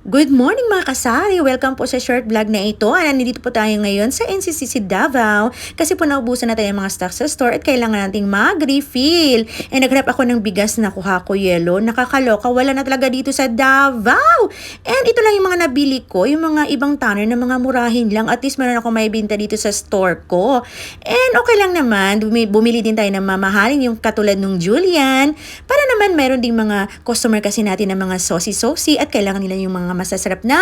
Good morning mga kasari! Welcome po sa short vlog na ito. Ah, nandito po tayo ngayon sa NCCC Davao kasi po naubusan na tayo mga stock sa store at kailangan nating mag-refill. Eh naghanap ako ng bigas na kuha ko yellow. Nakakaloka, wala na talaga dito sa Davao. And ito lang yung mga nabili ko, yung mga ibang tanner na mga murahin lang. At least meron ako may binta dito sa store ko. And okay lang naman, bumi- bumili din tayo ng mamahalin yung katulad nung Julian. Para naman meron ding mga customer kasi natin ng mga saucy-saucy at kailangan nila yung mga masasarap na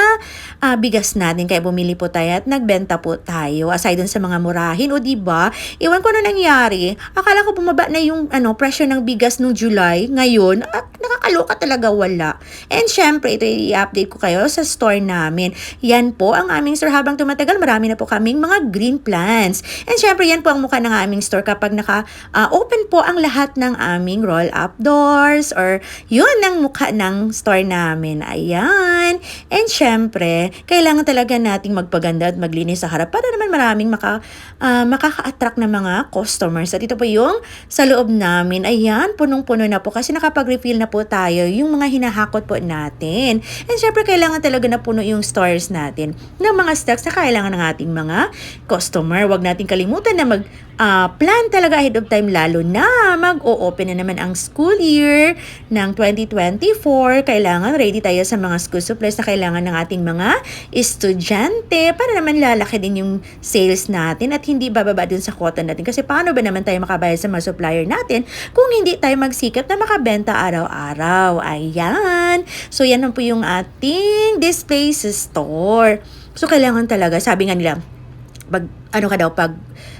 ah, bigas natin. Kaya bumili po tayo at nagbenta po tayo. Aside dun sa mga murahin, o di ba? Iwan ko na nangyari. Akala ko bumaba na yung ano, presyo ng bigas nung July. Ngayon, at nakakaloka talaga wala. And syempre, ito i-update ko kayo sa store namin. Yan po ang aming store. Habang tumatagal, marami na po kaming mga green plants. And syempre, yan po ang mukha ng aming store kapag naka-open po ang lahat ng aming roll-up doors or yun ang mukha ng store namin. Ayan. And syempre, kailangan talaga nating magpaganda at maglinis sa harap para naman maraming maka, ah, makaka-attract na mga customers. At ito po yung sa loob namin. Ayan, punong-puno na po kasi nakapag-refill na po tayo yung mga hinahakot po natin. And syempre, kailangan talaga na puno yung stores natin ng mga stocks na kailangan ng ating mga customer. Huwag nating kalimutan na mag ah, plan talaga ahead of time lalo na mag-o-open na naman ang school year ng 2024. Kailangan ready tayo sa mga school supplies na kailangan ng ating mga estudyante para naman lalaki din yung sales natin at hindi bababa dun sa quota natin. Kasi paano ba naman tayo makabayad sa mga supplier natin kung hindi tayo magsikap na makabenta araw-araw? Ayan. So, yan po yung ating display store. So, kailangan talaga, sabi nga nila, pag ano ka daw pag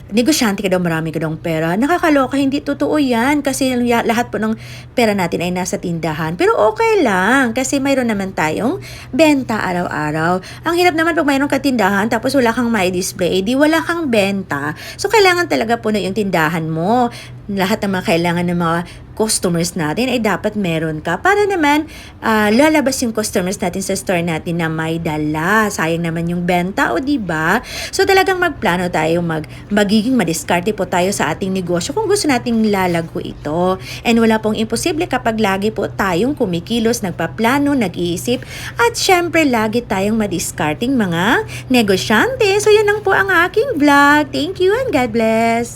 negosyante ka daw marami ka daw pera. Nakakaloka hindi totoo yan. Kasi lahat po ng pera natin ay nasa tindahan. Pero okay lang kasi mayroon naman tayong benta araw-araw. Ang hirap naman pag mayroon ka tindahan tapos wala kang may display di wala kang benta. So kailangan talaga puno yung tindahan mo. Lahat ng mga kailangan ng mga customers natin ay dapat meron ka para naman ah, lalabas yung customers natin sa store natin na may dala. Sayang naman yung benta o di ba? So talagang magplano tayo mag magiging madiskarte po tayo sa ating negosyo kung gusto nating lalago ito. And wala pong imposible kapag lagi po tayong kumikilos, nagpaplano, nag-iisip at syempre lagi tayong madiskarting mga negosyante. So yan lang po ang aking vlog. Thank you and God bless.